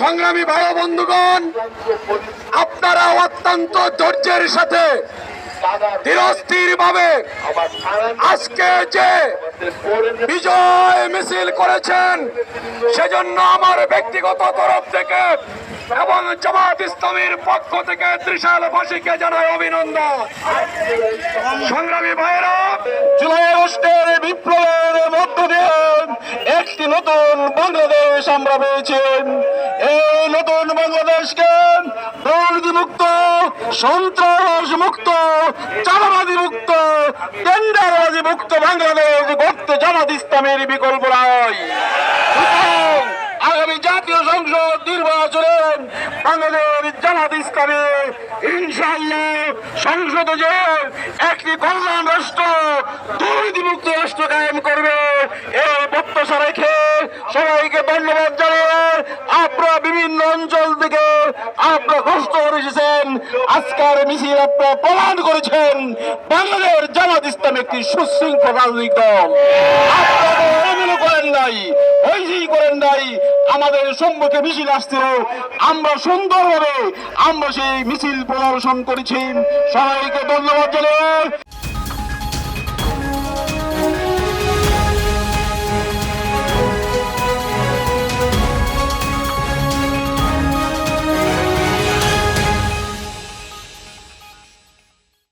সংগ্রামী ভাই বন্ধুগণ আপনারা অত্যন্ত ধৈর্যের সাথে আজকে যে বিজয় মিছিল করেছেন, সেজন্য আমার ব্যক্তিগত তরফ থেকে এবং পক্ষ থেকে জানাই অভিনন্দন। সংগ্রামী বিপ্লবের মধ্য দিয়ে একটি নতুন বাংলাদেশ আমরা পেয়েছি। এই নতুন বাংলাদেশকে দুর্নীতি মুক্ত সন্ত্রাস মুক্ত চাঁদাবাদী মুক্ত মুক্ত বাংলাদেশ গড়তে জামাত ইসলামের বিকল্প নয় আগামী জাতীয় সংসদ নির্বাচনে বাংলাদেশ জামাত ইসলামী ইনশাআল্লাহ সংসদে যে একটি কল্যাণ রাষ্ট্র, দুর্নীতিমুক্ত রাষ্ট্র কায়েম করবে এই প্রত্যাশা রেখে সবাইকে ধন্যবাদ জানিয়ে আপনারা বিভিন্ন অঞ্চল থেকে আপনারা কষ্ট করে এসেছেন আজকের মিছিল আপনারা প্রমাণ করেছেন, বাংলাদেশ জামাত ইসলাম একটি সুশৃঙ্খল রাজনৈতিক দল। আমরা আমরা সেই মিছিল প্রদর্শন করেছি। সবাইকে ধন্যবাদ জানাই।